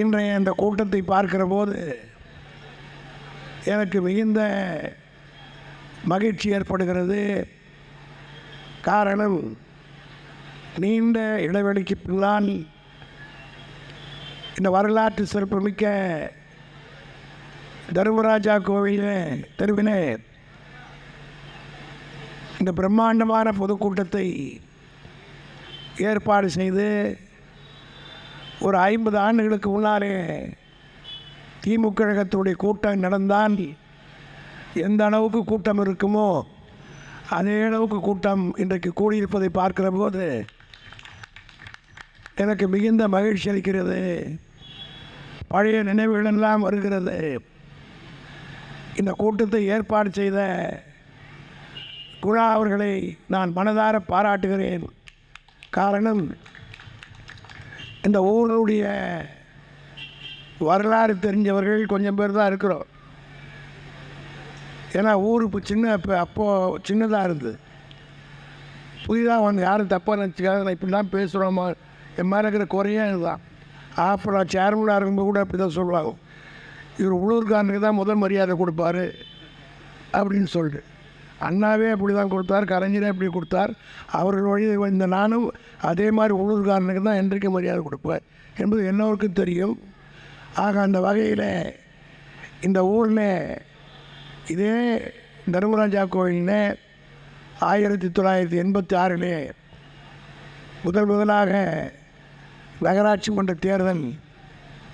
இன்றைய இந்த கூட்டத்தை பார்க்கிற போது எனக்கு மிகுந்த மகிழ்ச்சி ஏற்படுகிறது. காரணம் நீண்ட இடைவெளிக்கு பின்னால் இந்த வரலாற்று சிறப்புமிக்க தர்மராஜா கோவிலில் தெருவினர் இந்த பிரம்மாண்டமான பொதுக்கூட்டத்தை ஏற்பாடு செய்து ஒரு ஐம்பது ஆண்டுகளுக்கு முன்னாலே திமுக கழகத்துடைய கூட்டம் நடந்தால் எந்த அளவுக்கு கூட்டம் இருக்குமோ அதே அளவுக்கு கூட்டம் இன்றைக்கு கூடியிருப்பதை பார்க்கிற போது எனக்கு மிகுந்த மகிழ்ச்சி அளிக்கிறது. பழைய நினைவுகளெல்லாம் வருகிறது. இந்த கூட்டத்தை ஏற்பாடு செய்த குணா அவர்களை நான் மனதார பாராட்டுகிறேன். காரணம் இந்த ஊருடைய வரலாறு தெரிஞ்சவர்கள் கொஞ்சம் பேர் தான் இருக்கிறோம். ஏன்னா ஊர் இப்போ சின்ன இப்போ அப்போது சின்னதாக இருந்தது. புதிதாக வந்து யாரும் தப்பாக நினச்சிக்காத நான் இப்படி தான் பேசுகிறோமா என் மேலே இருக்கிற குறையே இதுதான். அப்போ நான் சேர்மனாக இருக்கும்போது கூட அப்படி தான் சொல்லுவாங்க. இவர் உள்ளூர்காரனுக்கு தான் முதல் மரியாதை கொடுப்பாரு அப்படின்னு சொல்லிட்டு. அண்ணாவே அப்படி தான் கொடுத்தார் கலைஞரே அப்படி கொடுத்தார். அவர்கள் வழி இந்த நானும் அதே மாதிரி உள்ளூர்காரனுக்கு தான் என்றைக்கு மரியாதை கொடுப்பேன் என்பது எல்லோருக்கும் தெரியும். ஆக அந்த வகையில் இந்த ஊரில் இதே தர்மராஜா கோயிலில் ஆயிரத்தி தொள்ளாயிரத்தி எண்பத்தி ஆறிலே முதல் முதலாக நகராட்சி மன்ற தேர்தல்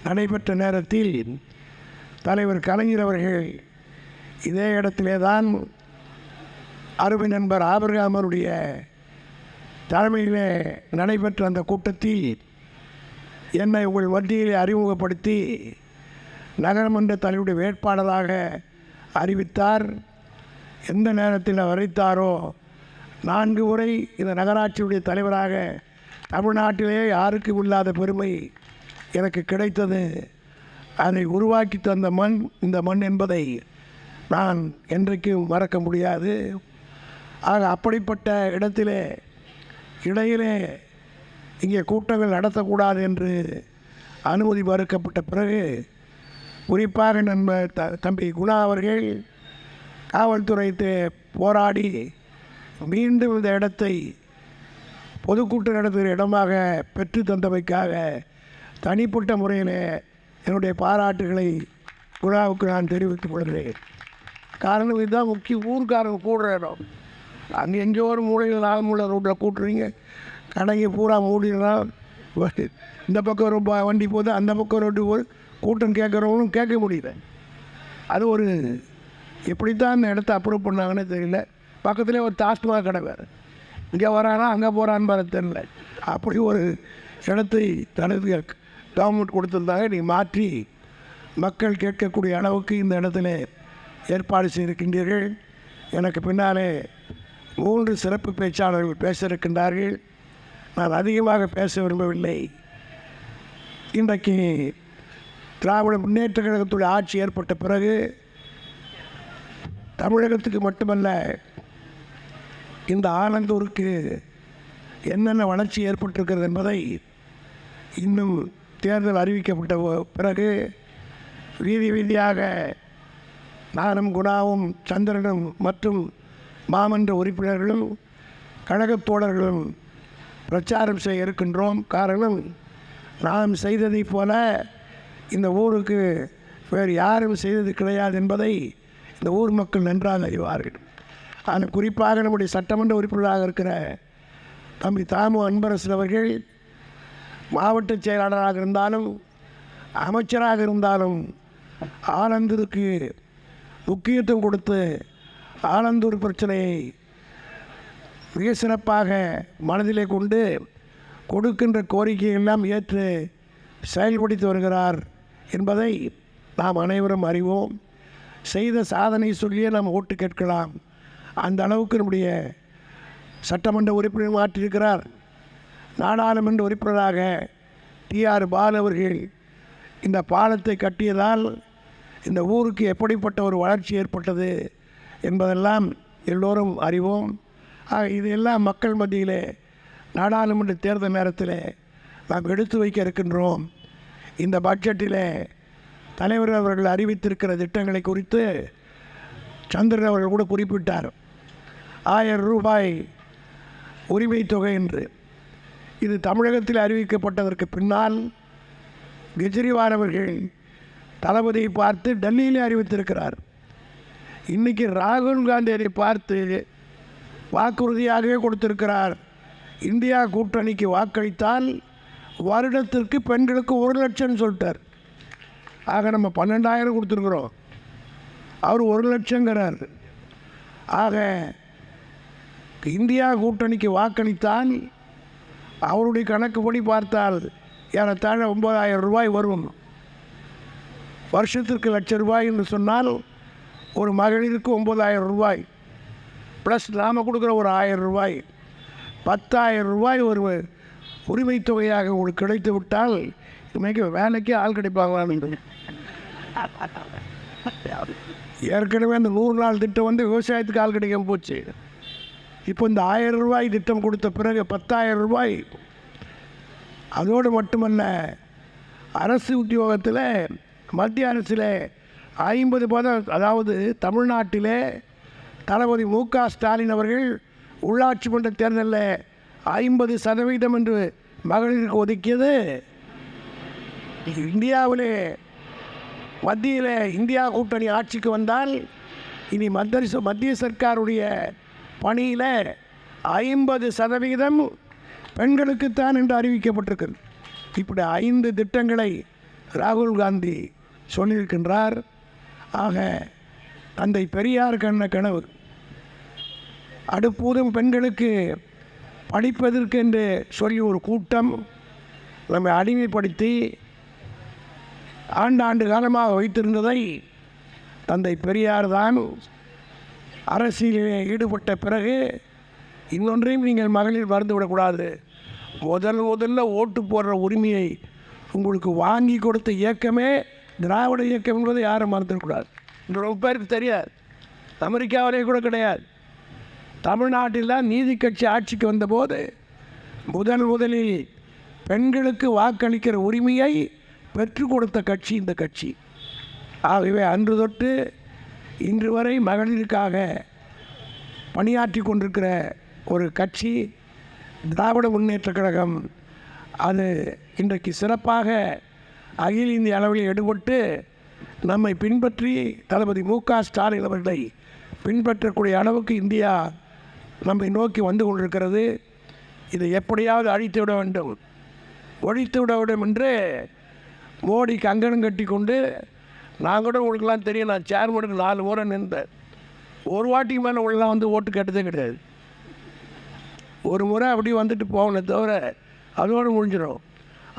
நடைபெற்ற நேரத்தில் தலைவர் கலைஞர் அவர்கள் இதே இடத்திலே தான் அருமை நண்பர் ஆபிரகாமருடைய தலைமையிலே நடைபெற்ற அந்த கூட்டத்தில் என்னை உங்கள் மத்தியிலே அறிமுகப்படுத்தி நகரமன்ற தலைவருடைய வேட்பாளராக அறிவித்தார். எந்த நேரத்தில் வரைத்தாரோ நான்கு முறை இந்த நகராட்சியுடைய தலைவராக தமிழ்நாட்டிலே யாருக்கும் இல்லாத பெருமை எனக்கு கிடைத்தது. அதை உருவாக்கி தந்த மண் இந்த மண் என்பதை நான் என்றைக்கும் மறக்க முடியாது. ஆக அப்படிப்பட்ட இடத்திலே இடையிலே இங்கே கூட்டங்கள் நடத்தக்கூடாது என்று அனுமதி மறுக்கப்பட்ட பிறகு குறிப்பாக நண்ப த தம்பி குணா அவர்கள் காவல்துறை போராடி மீண்டும் இந்த இடத்தை பொதுக்கூட்டம் நடத்துகிற இடமாக பெற்று தந்தமைக்காக தனிப்பட்ட முறையில் என்னுடைய பாராட்டுகளை குழாவுக்கு நான் தெரிவித்துக் கொள்கிறேன். காரணம் இதுதான் முக்கிய ஊர்க்காரங்க கூடுற இடம். அங்கே எங்கேயோ ஒரு மூலையில் நாகமூல ரோட்டில் கூட்டுறீங்க. கடைங்க பூரா மூடிடலாம் இந்த பக்கம் ஒரு வண்டி போகுது அந்த பக்கம் ரோட்டு போகுது. கூட்டம் கேட்குறவங்களும் கேட்க முடியல. அது ஒரு எப்படித்தான் அந்த இடத்த அப்ரூவ் பண்ணாங்கன்னு தெரியல. பக்கத்துலேயே ஒரு தாஸ்மாக கடை வேறு. இங்கே வரானா அங்கே போகிறான்னு பாரு தெரியல. அப்படி ஒரு இடத்தை தனது கவர்மெண்ட் கொடுத்துருந்தாங்க. நீ மாற்றி மக்கள் கேட்கக்கூடிய அளவுக்கு இந்த இடத்துல ஏற்பாடு செய்திருக்கின்றீர்கள். எனக்கு பின்னாலே மூன்று சிறப்பு பேச்சாளர்கள் பேச இருக்கின்றார்கள் நான் அதிகமாக பேச விரும்பவில்லை. இன்றைக்கு திராவிட முன்னேற்ற கழகத்துடைய ஆட்சி ஏற்பட்ட பிறகு தமிழகத்துக்கு மட்டுமல்ல இந்த ஆனந்தூருக்கு என்னென்ன வளர்ச்சி ஏற்பட்டிருக்கிறது என்பதை இன்னும் தேர்தல் அறிவிக்கப்பட்ட பிறகு வீதி வீதியாக நானும் குணாவும் சந்திரனும் மற்றும் மாமன்ற உறுப்பினர்களும் கழகத் தோழர்களும் பிரச்சாரம் செய்ய இருக்கின்றோம். காரணம் நாம் செய்ததைப் போல இந்த ஊருக்கு வேறு யாரும் செய்தது கிடையாது என்பதை இந்த ஊர் மக்கள் நன்றாக அறிவார்கள். ஆனால் குறிப்பாக நம்முடைய சட்டமன்ற உறுப்பினராக இருக்கிற தம்பி தாமு அன்பரசன் அவர்கள் மாவட்ட செயலாளராக இருந்தாலும் அமைச்சராக இருந்தாலும் ஆனந்தருக்கு முக்கியத்துவம் கொடுத்து ஆனந்தூர் பிரச்சனையை மிக சிறப்பாக மனதிலே கொண்டு கொடுக்கின்ற கோரிக்கையெல்லாம் ஏற்று செயல்படுத்தி வருகிறார் என்பதை நாம் அனைவரும் அறிவோம். செய்த சாதனை சொல்லியே நாம் ஓட்டு கேட்கலாம். அந்த அளவுக்கு நம்முடைய சட்டமன்ற உறுப்பினர் மாற்றியிருக்கிறார். நாடாளுமன்ற உறுப்பினராக டிஆர் பால் அவர்கள் இந்த பாலத்தை கட்டியதால் இந்த ஊருக்கு எப்படிப்பட்ட ஒரு வளர்ச்சி ஏற்பட்டது? என்பதெல்லாம் எல்லோரும் அறிவோம். ஆக எல்லாம் மக்கள் மத்தியிலே நாடாளுமன்ற தேர்தல் நேரத்தில் நாம் எடுத்து வைக்க இருக்கின்றோம். இந்த பட்ஜெட்டிலே தலைவர் அவர்கள் அறிவித்திருக்கிற திட்டங்களை குறித்து சந்திரன் அவர்கள் கூட குறிப்பிட்டார். ஆயிரம் ரூபாய் உரிமை தொகை என்று. இது தமிழகத்தில் அறிவிக்கப்பட்டதற்கு பின்னால் கெஜ்ரிவால் அவர்கள் தளபதியை பார்த்து டெல்லியிலே அறிவித்திருக்கிறார். இன்றைக்கி ராகுல் காந்தியை பார்த்து வாக்குறுதியாகவே கொடுத்திருக்கிறார். இந்தியா கூட்டணிக்கு வாக்களித்தால் வருடத்திற்கு பெண்களுக்கு ஒரு லட்சம்னு சொல்லிட்டார். ஆக நம்ம பன்னெண்டாயிரம் கொடுத்துருக்குறோம். அவர் ஒரு லட்சங்கிறார். ஆக இந்தியா கூட்டணிக்கு வாக்களித்தால் அவருடைய கணக்குப்படி பார்த்தால் ஏறத்தாழ ஒன்பதாயிரம் ரூபாய் வரும். வருஷத்திற்கு லட்ச ரூபாய் என்று சொன்னால் ஒரு மகளிருக்கு ஒம்பதாயிரம் ரூபாய் ப்ளஸ் நாம் கொடுக்குற ஒரு ஆயிரம் ரூபாய் பத்தாயிரம் ரூபாய் ஒரு உரிமை தொகையாக உங்களுக்கு கிடைத்து விட்டால் இன்னைக்கு வேலைக்கே ஆள் கிடைப்பாங்களான்னு ஏற்கனவே அந்த நூறு நாள் திட்டம் வந்து விவசாயத்துக்கு ஆள் கிடைக்காம போச்சு. இப்போ இந்த ஆயிரம் ரூபாய் திட்டம் கொடுத்த பிறகு பத்தாயிரம் ரூபாய் அதோடு மட்டுமல்ல அரசு உத்தியோகத்தில் மத்திய அரசில் ஐம்பது பதம் அதாவது தமிழ்நாட்டிலே தளபதி மு க ஸ்டாலின் அவர்கள் உள்ளாட்சி மன்ற தேர்தலில் ஐம்பது சதவீதம் என்று மகளிருக்கு ஒதுக்கியது. இந்தியாவிலே மத்தியில் இந்தியா கூட்டணி ஆட்சிக்கு வந்தால் இனி மத்திய மத்திய சர்க்காருடைய பணியில் ஐம்பது சதவிகிதம் பெண்களுக்குத்தான் என்று அறிவிக்கப்பட்டிருக்கிறது. இப்படி ஐந்து திட்டங்களை ராகுல் காந்தி சொல்லியிருக்கின்றார். ஆக தந்தை பெரியார் கண்ண கனவு. அடுப்பூதும் பெண்களுக்கு படிப்பதற்கு என்று சொல்லி ஒரு கூட்டம் நம்மை அடிமைப்படுத்தி ஆண்டாண்டு காலமாக வைத்திருந்ததை தந்தை பெரியார் தான் அரசியலிலே ஈடுபட்ட பிறகு இன்னொன்றையும் நீங்கள் மகளிர் மறந்து விடக்கூடாது முதல் முதல்ல ஓட்டு போடுற உரிமையை உங்களுக்கு வாங்கி கொடுத்த இயக்கமே திராவிட இயக்கம் என்பதை யாரும் மறந்துடக்கூடாது. இந்த ரொம்ப பேருக்கு தெரியாது. அமெரிக்காவிலே கூட கிடையாது. தமிழ்நாட்டில் தான் நீதி கட்சி ஆட்சிக்கு வந்தபோது முதன் முதலில் பெண்களுக்கு வாக்களிக்கிற உரிமையை பெற்றுக் கொடுத்த கட்சி இந்த கட்சி. ஆகவே அன்று தொட்டு இன்று வரை மகளிருக்காக பணியாற்றி கொண்டிருக்கிற ஒரு கட்சி திராவிட முன்னேற்ற கழகம் அது இன்றைக்கு சிறப்பாக அகில இந்திய அளவில் எடுபட்டு நம்மை பின்பற்றி தளபதி மு க ஸ்டாலின் அவர்களை பின்பற்றக்கூடிய அளவுக்கு இந்தியா நம்மை நோக்கி வந்து கொண்டிருக்கிறது. இதை எப்படியாவது அழித்து விட வேண்டும். ஒழித்து விட வேண்டும் என்று மோடி கங்கணம் கட்டி கொண்டு நான் கூட உங்களுக்குலாம் தெரியும் நான் சேர்மனுக்கு நாலு முறை நின்றேன். ஒரு வாட்டிக்கு மேலே உள்ளலாம் வந்து ஓட்டு கேட்டதே கிடையாது. ஒரு முறை அப்படியே வந்துட்டு போகணும் தவிர அதோடு முடிஞ்சிடும்.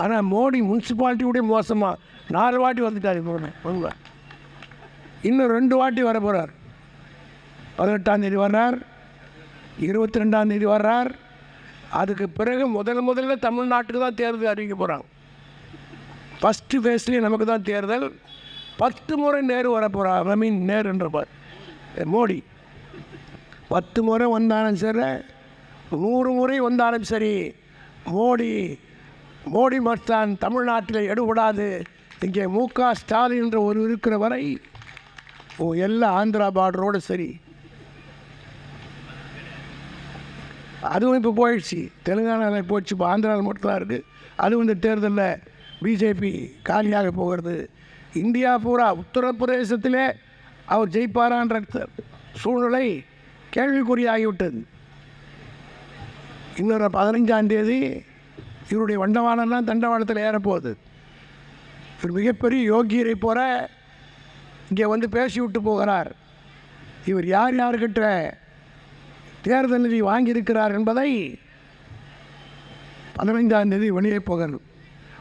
ஆனால் மோடி முனிசிபாலிட்டியோடய மோசமாக நாலு வாட்டி வந்துட்டார் இப்போ இன்னும் ரெண்டு வாட்டி வர போகிறார் பதினெட்டாம் தேதி வர்றார். இருபத்தி ரெண்டாம் தேதி வர்றார். அதுக்கு பிறகு முதல் முதல்ல தமிழ்நாட்டுக்கு தான் தேர்தல் அறிவிக்க போகிறாங்க ஃபஸ்ட்டு ஃபேஸ்லேயே நமக்கு தான் தேர்தல். பத்து முறை நேரு வரப்போகிறார் ஐ மீன் நேருன்றப்பார் மோடி. பத்து முறை வந்தாலும் சரி நூறு முறை வந்தாலும் சரி மோடி மோடி மஸ்தான் தமிழ்நாட்டில் எடுபடாது. இங்கே மு க ஸ்டாலின் என்ற ஒரு இருக்கிற வரை ஓ எல்லா ஆந்திரா பார்டரோடு சரி. அதுவும் இப்போ போயிடுச்சு. தெலுங்கானாவில் போயிடுச்சு இப்போ ஆந்திராவில் மட்டும்தான் இருக்குது அதுவும் இந்த தேர்தலில் பிஜேபி காலியாக போகிறது. இந்தியா பூரா உத்தரப்பிரதேசத்திலே அவர் ஜெயிப்பாரான்ற சூழ்நிலை கேள்விக்குறியாகிவிட்டது. இன்னொரு பதினஞ்சாம் தேதி இவருடைய வண்டவாளம்லாம் தண்டவாளத்தில் ஏறப்போகுது. இவர் மிகப்பெரிய யோகியரை போல இங்கே வந்து பேசி விட்டு போகிறார். இவர் யார் யார்கிட்ட தேர்தல் நிதி வாங்கியிருக்கிறார் என்பதை பதினைந்தாம் தேதி வெளியே போகிறது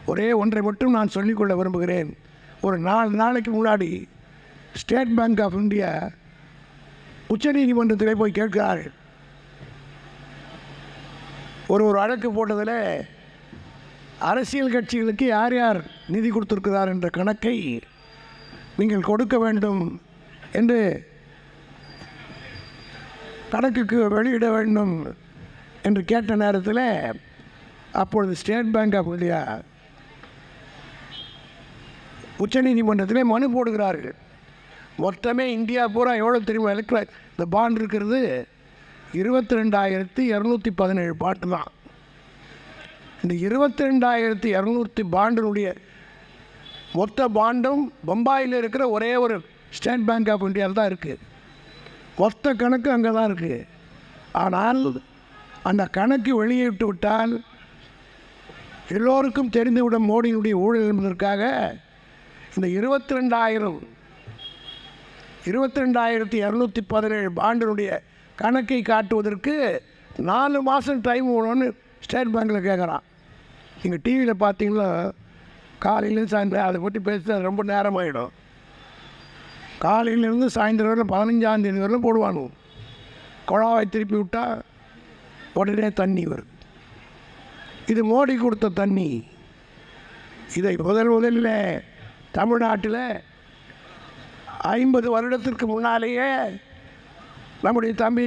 ஒரே ஒன்றை மட்டும் நான் சொல்லிக்கொள்ள விரும்புகிறேன். ஒரு நாலு நாளைக்கு முன்னாடி ஸ்டேட் பேங்க் ஆஃப் இந்தியா உச்சநீதிமன்றத்திலே போய் கேட்கிறார்கள். ஒரு ஒரு வழக்கு போட்டதில் அரசியல் கட்சிகளுக்கு யார் யார் நிதி கொடுத்துருக்கிறார் என்ற கணக்கை நீங்கள் கொடுக்க வேண்டும் என்று கணக்குக்கு வெளியிட வேண்டும் என்று கேட்ட நேரத்தில் அப்பொழுது ஸ்டேட் பேங்க் ஆஃப் இந்தியா உச்சநீதிமன்றத்திலே மனு போடுகிறார்கள். மொத்தமே இந்தியா பூரா எவ்வளோ தெரியுமா எலக்ட்ரா இந்த பாண்ட் இருக்கிறது? இருபத்தி ரெண்டாயிரத்தி இரநூத்தி பதினேழு பாட்டு தான். இந்த இருபத்தி ரெண்டாயிரத்தி இரநூத்தி பாண்டினுடைய மொத்த பாண்டும் பம்பாயில் இருக்கிற ஒரே ஒரு ஸ்டேட் பேங்க் ஆஃப் இந்தியாவில் தான் இருக்குது மொத்த கணக்கு அங்கே தான் இருக்குது ஆனால் அந்த கணக்கு வெளியிட்டு விட்டால் எல்லோருக்கும் தெரிந்துவிடும் மோடியினுடைய ஊழல் என்பதற்காக இந்த இருபத்தி ரெண்டாயிரம் இருபத்தி ரெண்டாயிரத்தி இரநூத்தி பதினேழு பாண்டினுடைய கணக்கை காட்டுவதற்கு நாலு மாதம் டைம் வேணும்னு ஸ்டேட் பேங்க்கில் கேட்குறான். எங்கள் டிவியில் பார்த்தீங்கன்னா காலையிலேருந்து சாயந்தரம் அதை பற்றி பேச ரொம்ப நேரம் ஆகிடும் காலையிலேருந்து சாயந்தரம் வரை பதினஞ்சாம் தேதி வரலும் போடுவானு குழாவை திருப்பி விட்டால் உடனே தண்ணி வரும். இது மோடி கொடுத்த தண்ணி. இதை முதல் முதலில் தமிழ்நாட்டில் ஐம்பது வருடத்திற்கு முன்னாலேயே நம்முடைய தம்பி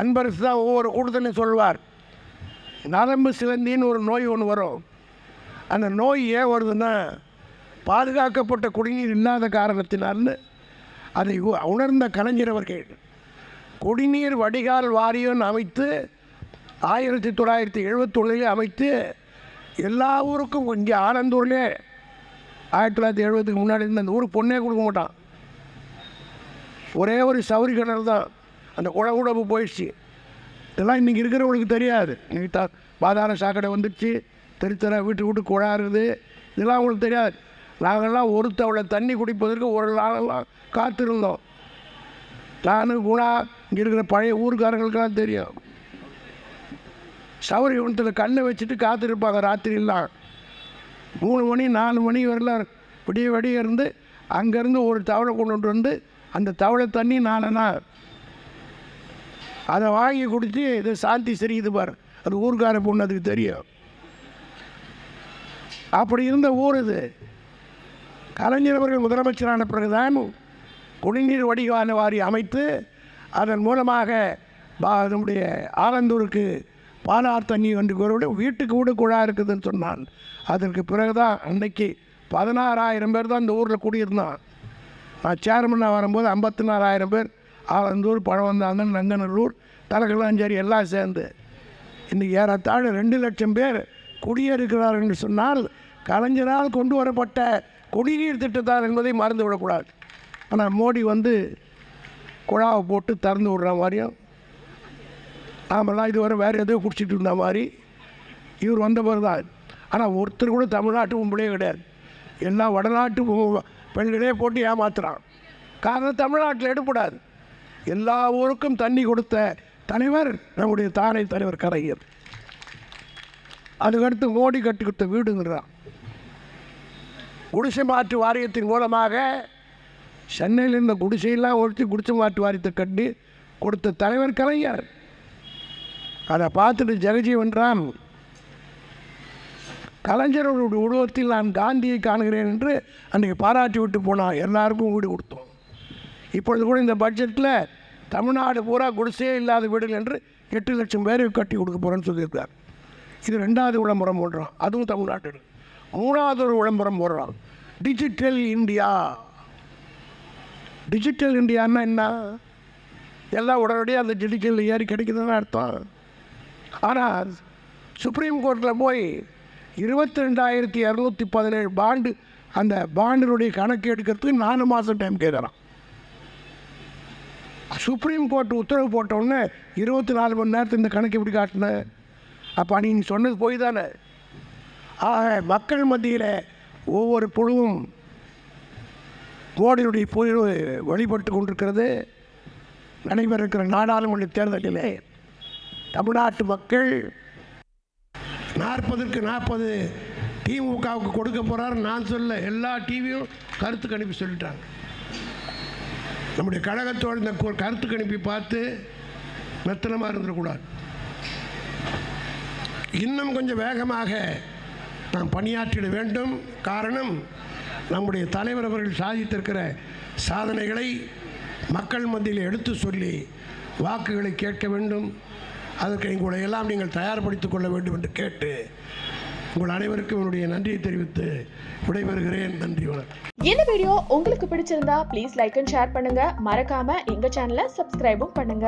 அன்பரசு தான் ஒவ்வொரு கூட்டத்திலையும் சொல்வார். நரம்பு சிலந்தின்னு ஒரு நோய் ஒன்று வரும். அந்த நோய் ஏன் வருதுன்னா பாதுகாக்கப்பட்ட குடிநீர் இல்லாத காரணத்தினால்னு அதை உணர்ந்த கலைஞர் அவர்கள் குடிநீர் வடிகால் வாரியம் அமைத்து ஆயிரத்தி தொள்ளாயிரத்தி எழுபத்தொன்னிலே அமைத்து எல்லா ஊருக்கும் இங்கே ஆனந்தூர்லே ஆயிரத்தி தொள்ளாயிரத்தி எழுபதுக்கு முன்னாடி இருந்த அந்த ஊருக்கு பொண்ணே கொடுக்க மாட்டான். ஒரே ஒரு சவுரி கிணறு தான் அந்த குழகுடப்பு போயிடுச்சு. இதெல்லாம் இன்றைக்கி இருக்கிறவங்களுக்கு தெரியாது. இன்னைக்கு த பாதாள சாக்கடை வந்துடுச்சு தெருத்தர வீட்டு வீட்டு குழாருது இதெல்லாம் அவங்களுக்கு தெரியாது. நாங்கள்லாம் ஒரு தவளை தண்ணி குடிப்பதற்கு ஒரு நாளெல்லாம் காத்திருந்தோம். நான் குணா இங்கே இருக்கிற பழைய ஊருக்காரங்களுக்கெல்லாம் தெரியும். சௌரி குணத்தில் கண்ணை வச்சுட்டு காத்திருப்பாங்க ராத்திரியெல்லாம் மூணு மணி நாலு மணி வரலாம். விடிய விடிய இருந்து அங்கேருந்து ஒரு தவளை கொண்டு வந்து அந்த தவளை தண்ணி நாலனா அதை வாங்கி குடித்து இது சாந்தி சரியுது பார். அது ஊர்க்கார பொண்ணு அதுக்கு தெரியும். அப்படி இருந்த ஊர் இது. கலைஞர் அவர்கள் முதலமைச்சரான பிறகுதான் குடிநீர் வடிகால வாரி அமைத்து அதன் மூலமாக பா- நம்முடைய ஆலந்தூருக்கு பாலார் தண்ணி வந்து கூறவிட வீட்டுக்கு வீடு குழா இருக்குதுன்னு சொன்னான். அதற்கு பிறகுதான் அன்னைக்கு பதினாறாயிரம் பேர் தான் இந்த ஊரில் குடியிருந்தான். நான் சேர்மனாக வரும்போது ஐம்பத்தி நாலாயிரம் பேர். ஆலந்தூர் பழவந்தாங்கன் நங்கநல்லூர் தலகலாஞ்சேரி எல்லாம் சேர்ந்து இன்னைக்கு ஏறத்தாழ ரெண்டு லட்சம் பேர் குடியேறுகிறார்கள் என்று சொன்னால் கலைஞரால் கொண்டு வரப்பட்ட குடிநீர் திட்டத்தார் என்பதை மறந்து விடக்கூடாது ஆனால் மோடி வந்து குழாவை போட்டு திறந்து விடுற மாதிரியும் நாமெல்லாம் இதுவரை வேறு எதையோ குடிச்சிட்டு இருந்த மாதிரி இவர் வந்த பிறகு தான். ஆனால் ஒருத்தர் கூட தமிழ்நாட்டு பொம்பளையே கிடையாது. எல்லாம் வடநாட்டு பெண்களே போட்டு ஏமாத்துகிறான் காரணம் தமிழ்நாட்டில் எடுப்படாது எல்லா ஊருக்கும் தண்ணி கொடுத்த தலைவர் நம்முடைய தானை தலைவர் கலைஞர் அதுக்கடுத்து மோடி கட்டி கொடுத்த வீடுங்கிறான். குடிசை மாற்று வாரியத்தின் மூலமாக சென்னையில் இருந்த குடிசையெல்லாம் ஒழித்து குடிசை மாற்று வாரியத்தை கட்டி கொடுத்த தலைவர் கலைஞர் அதை பார்த்துட்டு ஜெகஜீவன் ராம் கலைஞர்களுடைய உருவத்தில் நான் காந்தியை காணுகிறேன் என்று அன்றைக்கு பாராட்டி விட்டு போனான். எல்லாருக்கும் வீடு கொடுத்தோம். இப்பொழுது கூட இந்த பட்ஜெட்டில் தமிழ்நாடு பூரா குடிசையே இல்லாத வீடுகள் என்று எட்டு லட்சம் பேருக்கு கட்டி கொடுக்க போகிறேன்னு சொல்லியிருக்கார் இது ரெண்டாவது விளம்பரம் போடுறோம் அதுவும் தமிழ்நாட்டில். மூணாவது ஒரு விளம்பரம் போடுறான். டிஜிட்டல் இந்தியா டிஜிட்டல் இந்தியான்னா என்ன? எல்லாம் உடனடியாக அந்த டிஜிட்டல் ஏறி கிடைக்குதுன்னு அர்த்தம். ஆனால் சுப்ரீம் கோர்ட்டில் போய் இருபத்தி ரெண்டாயிரத்தி இரநூத்தி பதினேழு பாண்டு அந்த பாண்டினுடைய கணக்கு எடுக்கிறதுக்கு நாலு மாதம் டைம் கேட்குறான். சுப்ரீம் கோர்ட் உத்தரவு போட்ட இருபத்தி நாலு மணி நேரத்தில் இந்த கணக்கு எப்படி காட்டின? அப்போ நீ சொன்னது போய் தானே. ஆக மக்கள் மத்தியில் ஒவ்வொரு புழுவும் மோடியுடைய புயல் வழிபட்டு கொண்டிருக்கிறது. நடைபெற இருக்கிற நாடாளுமன்ற தேர்தலிலே தமிழ்நாட்டு மக்கள் நாற்பதுக்கு நாற்பது திமுகவுக்கு கொடுக்க போகிறார் நான் சொல்ல எல்லா டிவியும் கருத்து கணிப்பு சொல்லிட்டாங்க. நம்முடைய கழகத்தோடு இந்த கருத்து கணிப்பை பார்த்து மெத்தனமாக இருந்துடக்கூடாது. இன்னும் கொஞ்சம் வேகமாக நாம் பணியாற்றிட வேண்டும். காரணம் நம்முடைய தலைவர் அவர்கள் சாதித்திருக்கிற சாதனைகளை மக்கள் மத்தியில் எடுத்து சொல்லி வாக்குகளை கேட்க வேண்டும். அதற்கு எங்களை எல்லாம் நீங்கள் தயார்படுத்திக் கொள்ள வேண்டும் என்று கேட்டு உங்கள் அனைவருக்கும் என்னுடைய நன்றியை தெரிவித்து விடைபெறுகிறேன். நன்றி வணக்கம். இந்த வீடியோ உங்களுக்கு பிடிச்சிருந்தா ப்ளீஸ் லைக் அண்ட் ஷேர் பண்ணுங்க. மறக்காம எங்க சேனலை சப்ஸ்கிரைபும் பண்ணுங்க.